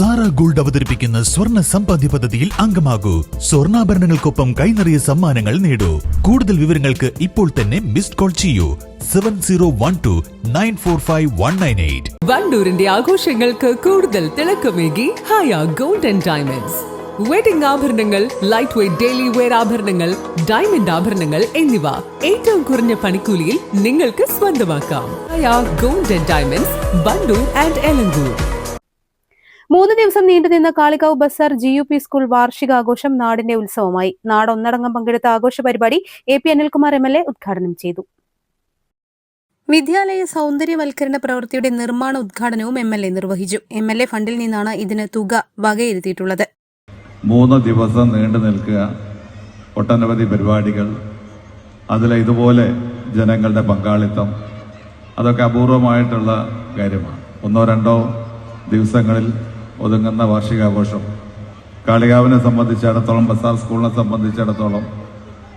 Sara gold അവതരിപ്പിക്കുന്ന സ്വർണ സമ്പാദ്യ പദ്ധതിയിൽ അംഗമാകൂ. സ്വർണാഭരണങ്ങൾക്കൊപ്പം കൈനിറിയ സമ്മാനങ്ങൾ നേടൂ. കൂടുതൽ വിവരങ്ങൾക്ക് ഇപ്പോൾ തന്നെ മിസ്ഡ് കോൾ ചെയ്യൂ. Seven zero one two nine four five one nine eight. വണ്ടൂരിന്റെ ആഘോഷങ്ങൾക്ക് കൂടുതൽ തിളക്കമേകി Haya gold and diamonds. Wedding ആഭരണങ്ങൾ ലൈറ്റ് വെയ്റ്റ് ഡെയിലി വെയർ ആഭരണങ്ങൾ ഡയമണ്ട് ആഭരണങ്ങൾ എന്നിവ ഏറ്റവും കുറഞ്ഞ പണിക്കൂലിയിൽ നിങ്ങൾക്ക് സ്വന്തമാക്കാം. Gold and diamonds Wandoor and Elankur. മൂന്ന് ദിവസം നീണ്ടുനിന്ന Kalikavu Bazar G U P school വാർഷികാഘോഷം നാടിന്റെ ഉത്സവമായി. നാടൊന്നടങ്കം പങ്കെടുത്ത ആഘോഷ പരിപാടി A P Anilkumar M L A ഉദ്ഘാടനം ചെയ്തു. വിദ്യാലയ സൗന്ദര്യവൽക്കരണ പ്രവൃത്തിയുടെ നിർമ്മാണ ഉദ്ഘാടനവും എം എൽ എ നിർവഹിച്ചു. എം എൽ എ ഫണ്ടിൽ നിന്നാണ് ഇതിന് തുക വകയിരുത്തിയിട്ടുള്ളത്. മൂന്ന് ദിവസം നീണ്ടു നിൽക്കുക ഒട്ടനവധി പരിപാടികൾ അതിൽ ഇതുപോലെ ജനങ്ങളുടെ പങ്കാളിത്തം അതൊക്കെ അപൂർവമായിട്ടുള്ള കാര്യമാണ്. ഒന്നോ രണ്ടോ ദിവസങ്ങളിൽ ഒതുങ്ങുന്ന വാർഷികാഘോഷം. കാളികാവിനെ സംബന്ധിച്ചിടത്തോളം ബസാർ സ്കൂളിനെ സംബന്ധിച്ചിടത്തോളം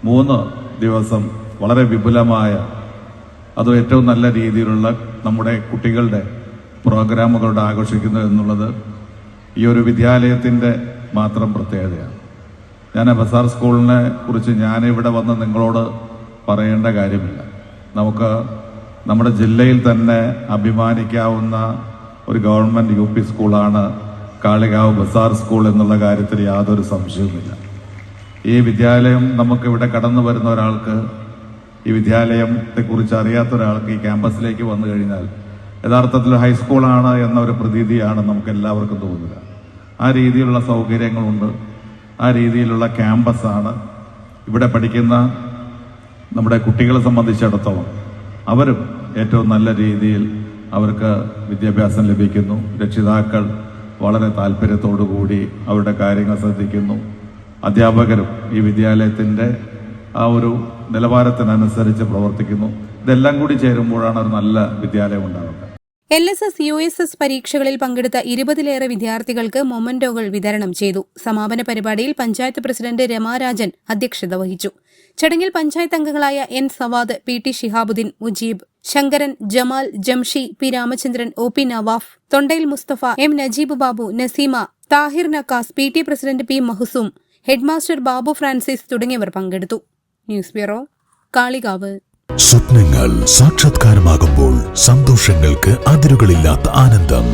മൂന്ന് ദിവസം വളരെ വിപുലമായ അതും ഏറ്റവും നല്ല രീതിയിലുള്ള നമ്മുടെ കുട്ടികളുടെ പ്രോഗ്രാമുകളുടെ ആഘോഷിക്കുന്നു എന്നുള്ളത് ഈ ഒരു വിദ്യാലയത്തിന്റെ മാത്രം പ്രത്യേകതയാണ്. ഞാൻ ബസാർ സ്കൂളിനെ കുറിച്ച് ഞാനിവിടെ വന്ന് നിങ്ങളോട് പറയേണ്ട കാര്യമില്ല. നമുക്ക് നമ്മുടെ ജില്ലയിൽ തന്നെ അഭിമാനിക്കാവുന്ന ഒരു ഗവൺമെന്റ് യു പി സ്കൂളാണ് കാളികാവ് ബസാർ സ്കൂൾ എന്നുള്ള കാര്യത്തിൽ യാതൊരു സംശയവുമില്ല. ഈ വിദ്യാലയം നമുക്കിവിടെ കടന്നു വരുന്ന ഒരാൾക്ക് ഈ വിദ്യാലയത്തെ കുറിച്ച് അറിയാത്ത ഒരാൾക്ക് ഈ ക്യാമ്പസിലേക്ക് വന്നു കഴിഞ്ഞാൽ യഥാർത്ഥത്തിൽ ഹൈസ്കൂളാണ് എന്ന ഒരു പ്രതീതിയാണ് നമുക്ക് എല്ലാവർക്കും തോന്നുക. ആ രീതിയിലുള്ള സൗകര്യങ്ങളുണ്ട്. ആ രീതിയിലുള്ള ക്യാമ്പസാണ് ഇവിടെ പഠിക്കുന്ന നമ്മുടെ കുട്ടികളെ സംബന്ധിച്ചിടത്തോളം അവരും ഏറ്റവും നല്ല രീതിയിൽ അവർക്ക് വിദ്യാഭ്യാസം ലഭിക്കുന്നു. രക്ഷിതാക്കൾ വളരെ താല്പര്യത്തോടു കൂടി അവരുടെ കാര്യങ്ങൾ ശ്രദ്ധിക്കുന്നു. അധ്യാപകരും ഈ വിദ്യാലയത്തിന്റെ ആ ഒരു നിലവാരത്തിനനുസരിച്ച് പ്രവർത്തിക്കുന്നു. ഇതെല്ലാം കൂടി ചേരുമ്പോഴാണ് ഒരു നല്ല വിദ്യാലയം ഉണ്ടാകുന്നത്. L S S U S S പരീക്ഷകളിൽ പങ്കെടുത്ത ഇരുപതിലേറെ വിദ്യാർത്ഥികൾക്ക് മൊമന്റോകൾ വിതരണം ചെയ്തു. സമാപന പരിപാടിയിൽ പഞ്ചായത്ത് പ്രസിഡന്റ് രമാരാജൻ അധ്യക്ഷത വഹിച്ചു. ചടങ്ങിൽ പഞ്ചായത്ത് അംഗങ്ങളായ N Savad P T Shihabuddin Mujeeb Sankaran Jamal Jamshi P Ramachandran O P Navaf Thondayil Musthafa M Najeeb Babu Naseema Thahir Nakkas P T president P Mahsoom headmaster Babu Francis തുടങ്ങിയവർ പങ്കെടുത്തു. News bureau Kalikavu. സ്വപ്നങ്ങൾ സാക്ഷാത്കാരമാകുമ്പോൾ സന്തോഷങ്ങൾക്ക് അതിരുകളില്ലാത്ത ആനന്ദം.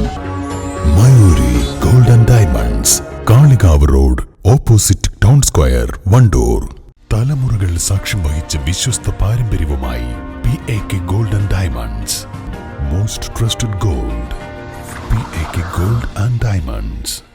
Mayoori golden diamonds Kalikavu road opposite town square Wandoor. തലമുറകൾ സാക്ഷ്യം വഹിച്ച വിശ്വസ്ത പാരമ്പര്യവുമായി P A K golden diamonds most trusted gold P A K gold and diamonds